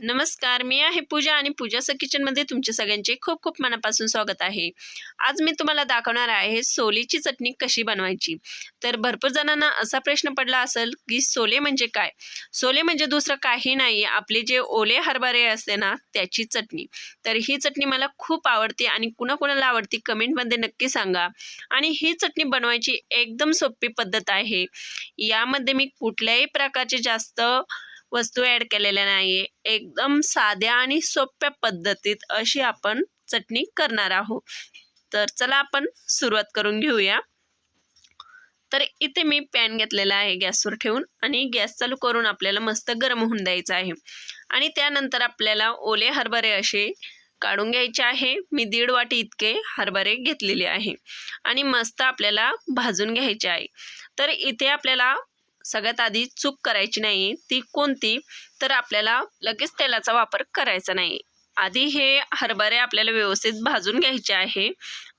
नमस्कार मी आहे पूजा आणि पूजाचं किचनमध्ये तुमचे सगळ्यांचे खूप खूप मनापासून स्वागत आहे. आज मी तुम्हाला दाखवणार आहे सोलेची चटणी कशी बनवायची. तर भरपूर जणांना असा प्रश्न पडला असेल की सोले म्हणजे काय? सोले म्हणजे दुसरं काही नाही आपले जे ओले हरभरे असते ना त्याची चटणी. तर ही चटणी मला खूप आवडते आणि कुणाकुणाला आवडते कमेंटमध्ये नक्की सांगा. आणि ही चटणी बनवायची एकदम सोपी पद्धत आहे. यामध्ये मी कुठल्याही प्रकारचे जास्त वस्तू ॲड केलेल्या नाही आहे एकदम साध्या आणि सोप्या पद्धतीत अशी आपण चटणी करणार आहोत. तर चला आपण सुरुवात करून घेऊया. तर इथे मी पॅन घेतलेला आहे गॅसवर ठेवून आणि गॅस चालू करून आपल्याला मस्त गरम होऊन द्यायचं आहे. आणि त्यानंतर आपल्याला ओले हरभरे असे काढून घ्यायचे आहे. मी दीड वाटी इतके हरभरे घेतलेले आहे. आणि मस्त आपल्याला भाजून घ्यायचे आहे. तर इथे आपल्याला सगळ्यात आधी चूक करायची नाही ती कोणती? तर आपल्याला लगेच तेलाचा वापर करायचा नाही. आधी हे हरभरे आपल्याला व्यवस्थित भाजून घ्यायचे आहे.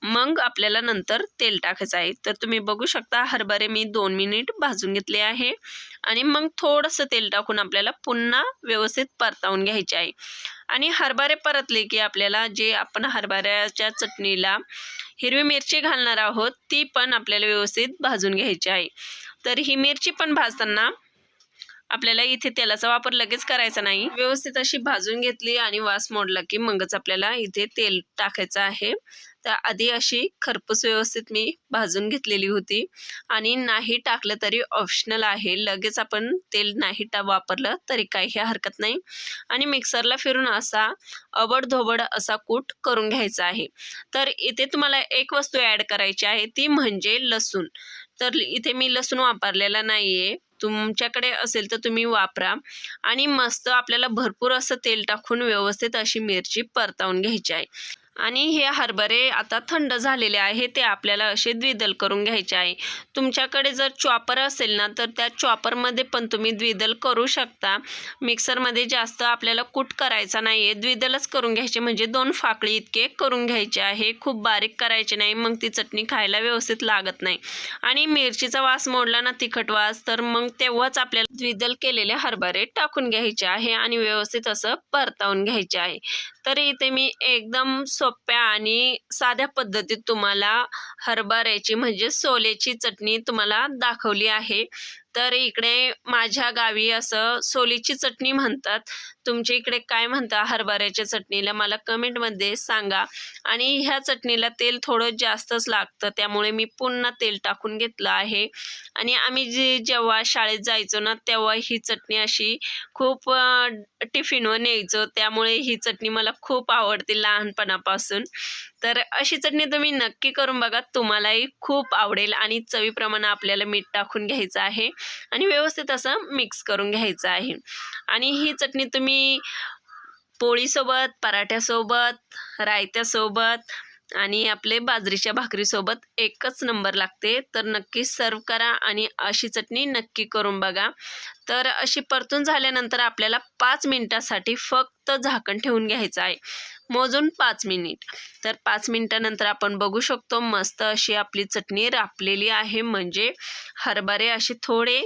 मग आपल्याला नंतर तेल टाकायचं आहे. तर तुम्ही बघू शकता हरभरे मी दोन मिनिट भाजून घेतले आहे. आणि मग थोडंसं तेल टाकून आपल्याला पुन्हा व्यवस्थित परतावून घ्यायचे आहे. आणि हरभरे परतले की आपल्याला जे आपण हरभऱ्याच्या चटणीला हिरवी मिरची घालणार आहोत ती पण आपल्याला व्यवस्थित भाजून घ्यायची आहे. तर ही मिरची पण भाजताना आपल्याला इथे तेलाचा वापर लगेच करायचा नाही. व्यवस्थित अशी भाजून घेतली आणि वास मोडला की मगच आपल्याला इथे तेल टाकायचं आहे. तर आधी अशी खरपूस व्यवस्थित मी भाजून घेतलेली होती. आणि नाही टाकलं तरी ऑप्शनल आहे. लगेच आपण तेल नाही टा वापरलं तरी काही हरकत नाही. आणि मिक्सरला फिरून असा अबडधोबड असा कूट करून घ्यायचा आहे. तर इथे तुम्हाला एक वस्तू ॲड करायची आहे. ती म्हणजे लसूण. तर इथे मी लसूण वापरलेला नाही आहे तुमच्याकडे असेल तर तुम्ही वापरा. आणि मस्त आपल्याला भरपूर असं तेल टाकून व्यवस्थित अशी मिरची परतावून घ्यायची आहे. आणि हे हरभरे आता थंड झालेले आहे ते आपल्याला असे द्विदल करून घ्यायचे आहे. तुमच्याकडे जर चॉपर असेल ना तर त्या चॉपरमध्ये पण तुम्ही द्विदल करू शकता. मिक्सरमध्ये जास्त आपल्याला कूट करायचा नाही आहे द्विदलच करून घ्यायचे म्हणजे दोन फाकळी इतके करून घ्यायचे आहे. खूप बारीक करायचे नाही मग ती चटणी खायला व्यवस्थित लागत नाही. आणि मिरचीचा वास मोडला ना तिखट वास तर मग तेव्हाच आपल्याला द्विदल केलेले हरभरे टाकून घ्यायचे आहे आणि व्यवस्थित असं परतावून घ्यायचे आहे. तर इथे मी एकदम सोप्या आणि साध्या पद्धतीत तुम्हाला हरभऱ्याची म्हणजे सोलेची चटणी तुम्हाला दाखवली आहे. तर इकडे माझ्या गावी असं सोलीची चटणी म्हणतात. तुमच्या इकडे काय म्हणता हरभऱ्याच्या चटणीला? मला कमेंटमध्ये सांगा. आणि ह्या चटणीला तेल थोडं जास्तच लागतं त्यामुळे मी पुन्हा तेल टाकून घेतलं आहे. आणि आम्ही जे जेव्हा शाळेत जायचो ना तेव्हा ही चटणी अशी खूप टिफिनवर न्यायचो. त्यामुळे ही चटणी मला खूप आवडते लहानपणापासून. तर अशी चटणी तुम्ही नक्की करून बघा. तुम्हालाही खूप आवडेल आणि चवीप्रमाणे आपल्याला मीठ टाकून घ्यायचं आहे. आणि व्यवस्थित असं मिक्स करून घ्यायचं आहे. आणि ही चटणी तुम्ही पोळीसोबत पराठ्यासोबत रायत्यासोबत आणि आपले बाजरीच्या भाकरीसोबत एकच नंबर लागते. तर नक्की सर्व करा आणि अशी चटणी नक्की करून बघा. तर अशी परतून झाल्यानंतर आपल्याला पाच मिनटासाठी फक्त झाकण ठेवून घ्यायचं आहे. मोजून पाच मिनिट. तर पाच मिनटानंतर आपण बघू शकतो मस्त अशी आपली चटणी रापलेली आहे. म्हणजे हरभरे असे थोडे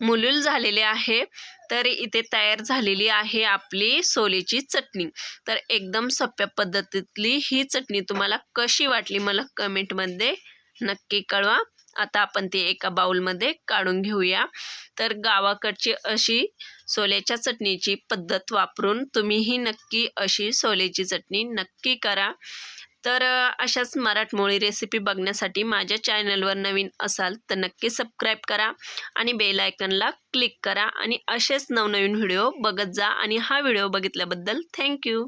मुलूल झालेले आहे. तर इथे तयार झालेली आहे आपली सोलेची चटणी. तर एकदम सोप्या पद्धतीतली ही चटणी तुम्हाला कशी वाटली मला कमेंटमध्ये नक्की कळवा. आता आपण ती एका बाऊलमध्ये काढून घेऊया. तर गावाकडची अशी सोल्याच्या चटणीची पद्धत वापरून तुम्हीही नक्की अशी सोल्याची चटणी नक्की करा. तर अशाच मराठमोळी रेसिपी बघण्यासाठी माझ्या चॅनलवर नवीन असाल तर नक्की सबस्क्राईब करा आणि बेल आयकनला क्लिक करा आणि असेच नवनवीन व्हिडिओ बघत जा आणि हा व्हिडिओ बघितल्याबद्दल थँक्यू